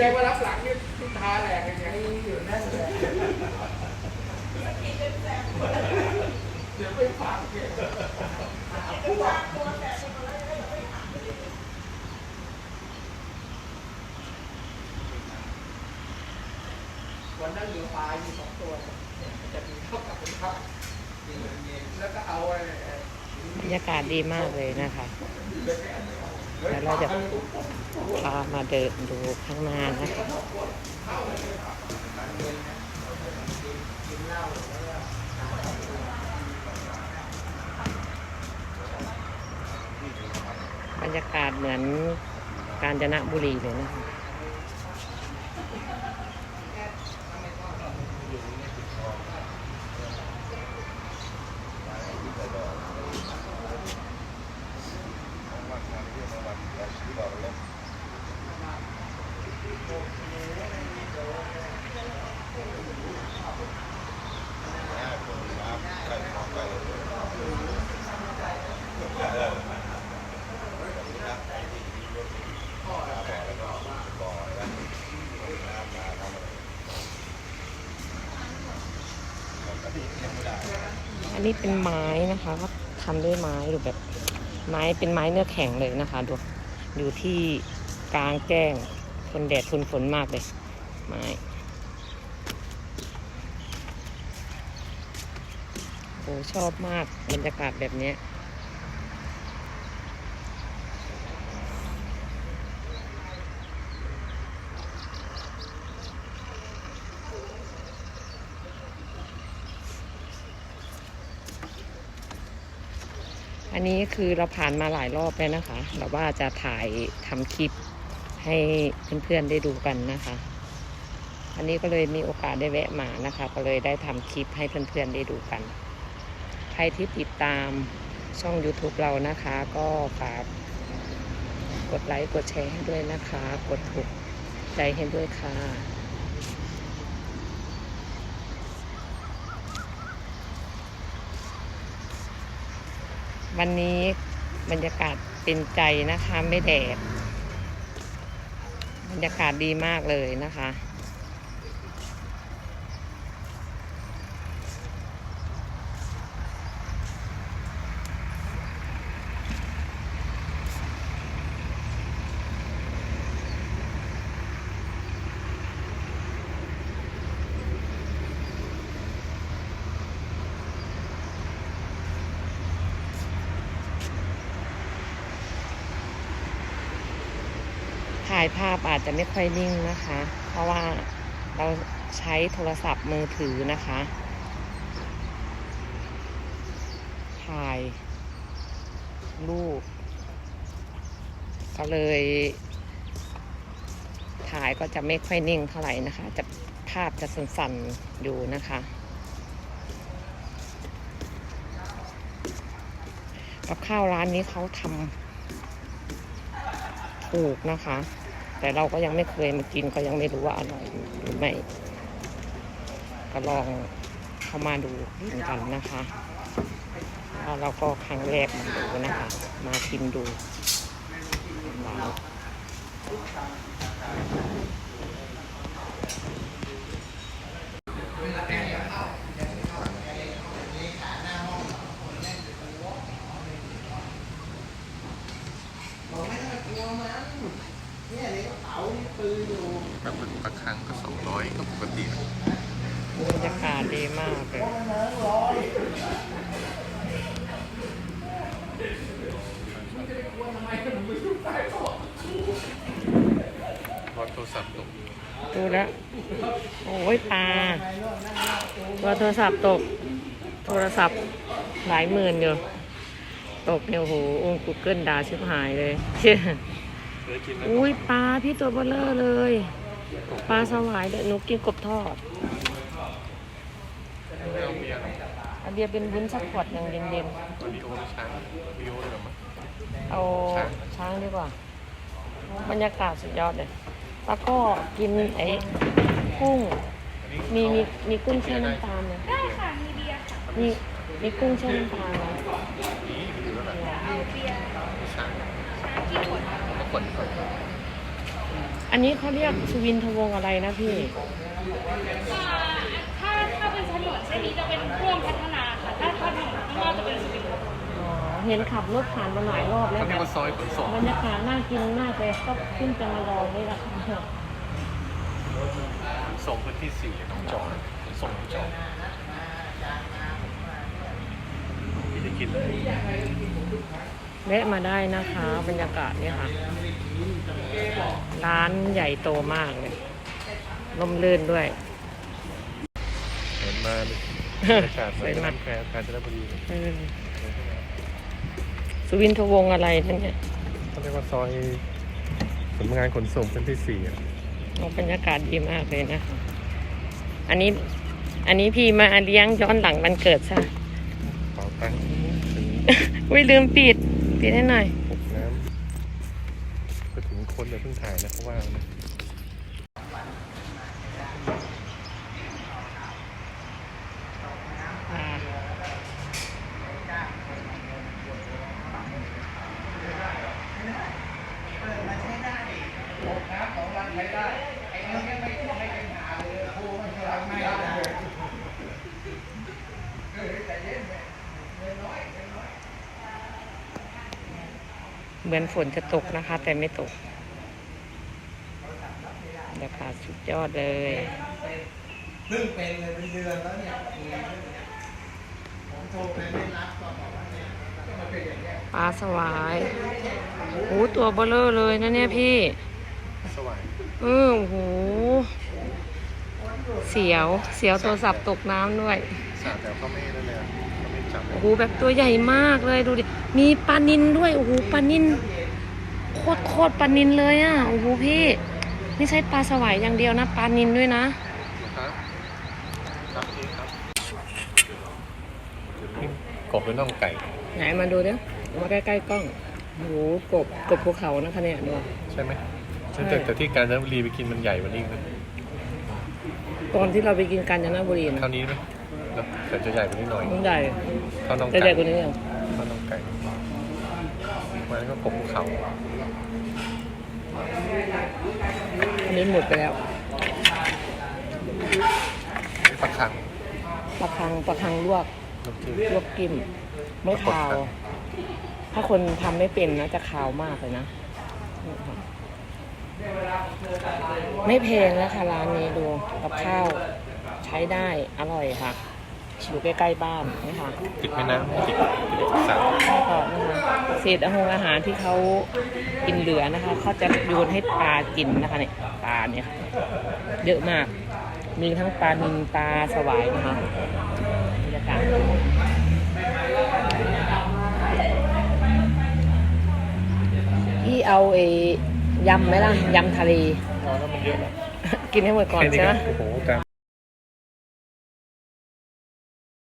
ดงว่ารับหลังนี่ที่ทาแหลกอย่างนี้อยู่นั่นแหละเดี๋ยวไม่ฟังเนี่ยวันนั้นเหลือปลาอยู่สองตัวจะมีเท่ากับเป็นครับแล้วก็เอาไอ้บรรยากาศดีมากเลยนะคะ แล้วเราจะพามาเดินดูข้างหน้านะคะบรรยากาศเหมือนกาญจนบุรีเลยนะ อันนี้เป็นไม้นะคะก็ทำด้วยไม้หรือแบบ ไม้เป็นไม้เนื้อแข็งเลยนะคะดูอยู่ที่กลางแจ้งทนแดดทนฝนมากเลยไม้โอ้ชอบมากบรรยากาศแบบเนี้ อันนี้คือเราผ่านมาหลายรอบแล้วนะคะ เราว่าจะถ่ายทำคลิปให้เพื่อนๆได้ดูกันนะคะ อันนี้ก็เลยมีโอกาสได้แวะมานะคะ ก็เลยได้ทำคลิปให้เพื่อนๆได้ดูกัน ใครที่ติดตามช่อง YouTube เรานะคะ ก็ฝากกดไลค์กดแชร์ให้ด้วยนะคะ กดถูกใจให้ด้วยค่ะ วันนี้บรรยากาศเป็นใจนะคะ ไม่แดด บรรยากาศดีมากเลยนะคะายภาพอาจจะไม่ค่อยนิ่งนะคะ เพราะว่าเราใช้โทรศัพท์มือถือนะคะ ถ่ายรูปก็เลย ถ่ายก็จะไม่ค่อยนิ่งเท่าไหร่นะคะ จะภาพจะสั่นๆอยู่นะคะ กับข้าวร้านนี้เขาทำถูกนะคะ แต่เราก็ยังไม่เคยมากินก็ยังไม่รู้ว่าอร่อยหรือไม่ก็ลองเข้ามาดูกันนะคะแล้วเราก็ครั้งแรกมาดูนะคะ มากินดูร้านเนี่ยในกระเป๋านี่ปืน อยู่ปลาหมึกปลาคังก็สองร้อยก็ปกตินะบรรยากาศดีมากเลยพอโทรศัพท์ตกดูแล้ว โอ้ยปลาตัวโทรศัพท์ตก โทรศัพท์หลายหมื่นอยู่ ตกเนี่ยโอ้โหองกูเกิลด่าชิบหายเลยเชี่ยเคยกินไหมอุ้ยปลาพี่ตัวเบลเลอร์เลย ปลาสวายเดี๋ยวหนูกินกบทอดไม่เอาเบียร์หรอกเอาเบียร์เป็นวุ้นสักขวดหนึ่งเย็นวิดีโอไม่ช้างวิดีโอเลยเหรอมั้งๆ เอาช้างดีกว่า บรรยากาศสุดยอดเลย แล้วก็กินไอ้กุ้งอันนี้มีมีมีกุ้งแช่น้ำตาลไหมได้ค่ะ มีเบียร์ค่ะมีมีกุ้งแช่น้ำตาลไหมนี่อยู่แล้วแหละเอาเบียร์ช้างช้ากี่ขวดคะก็ขวดก่อน อันนี้เขาเรียกสุวินทวงศ์อะไรนะพี่ถ้าถ้าเป็นถนนเส้นนี้จะเป็นร่วมพัฒนาค่ะถ้าถนนข้างนอกจะเป็นสุวินทวงศ์อ๋อเห็นขับรถผ่านมาหลายรอบแล้วเขาเรียกว่าซอยขนส่งบรรยากาศน่ากินมากเลยก็ขึ้นจะมาลองนี่แหละค่ะ ขนส่งพื้นที่สี่หนองจอกขนส่งหนองจอกมีได้กินเลยแวะมาได้นะคะ บรรยากาศเนี่ยค่ะ ร้านใหญ่โตมากเลยร่มรื่นด้วย เหมือนมาเลยบรรยากาศเหมือนน้ำแพรกาญจนบุรีเลยเออสุวินทวงศ์อะไรนั่นเนี่ยเขาเรียกว่าซอยสำนักงานขนส่งพื้นที่สี่อะโอ้บรรยากาศดีมากเลยนะคะอันนี้ อันนี้พี่มาเลี้ยงย้อนหลังวันเกิดใช่ เป่าตังค์ถึงอุ้ยลืมปิด ปิดให้หน่อยปกน้ำไปถึง คนเลยเพิ่งถ่ายนะเพราะว่านะเหมือนฝนจะตกนะคะ แต่ไม่ตก รรยากาศสุดยอดเลยเพิ่งเป็นเลยเป็นเดือนแล้วเนี่ยผมโทรไปไม่รับก็บอกว่าเนี่ยก็มาเป็นอย่างเงี้ยปลาสวายโอ้ตัวเบลเลอร์เลยนะเนี่ยพี่ สว่างเออโอ้โห เสียว เสียวโทรศัพท์ตกน้ำด้วยสาดแต่เขาไม่นั่นเลยอะเขาไม่จับเลยโอ้โหแบบตัวใหญ่มากเลยดูดิ มีปลานินด้วย โอ้โห ปลานินโคตรโคตรปลานินเลยอะ โอ้โหพี่ ไม่ใช่ปลาสวายอย่างเดียวนะปลานินด้วยนะครับครับพี่ครับกบเป็นน่องไก่ ไหนมาดูดิมาใกล้ๆกล้องโอ้โหกบกบภูเขานะคะเนี่ยดูใช่ไหมใช่แต่แต่ที่กาญจนบุรีไปกินมันใหญ่กว่านี้นะตอนที่เราไปกินกาญจนบุรีนะเท่านี้ไหมแล้วแต่จะใหญ่กว่านี้หน่อยมันใหญ่เท่าน่องจะไก่ใหญ่กว่านี้เหรอเท่าน่องไก่มันก็กบภูเขา อันนี้หมดไปแล้วปลาคังปลาคังปลาคังลวกน้ำจิ้มลวกกิ้มไม่คาว ถ้าคนทำไม่เป็นนะจะคาวมากเลยนะ ไม่แพงนะคะร้านนี้ดูกับข้าว ใช้ได้อร่อยค่ะ อยู่ใกล้ ๆ บ้านนี่ค่ะติดแม่น้ำติดติดสระแล้วก็นะคะเศษอาหารอาหารที่เขากินเหลือนะคะเขาจะโยนให้ปลากินนะคะเนี่ยปลาเนี่ยค่ะเยอะมาก มีทั้งปลานิลปลาสวายนะคะบรรยากาศพี่เอาเอยำไหมล่ะยำทะเล ตอนนั้นมันเยอะแล้วกินให้หมดก่อนแค่นี้ใช่ไหม ก็โอ้โหกลาง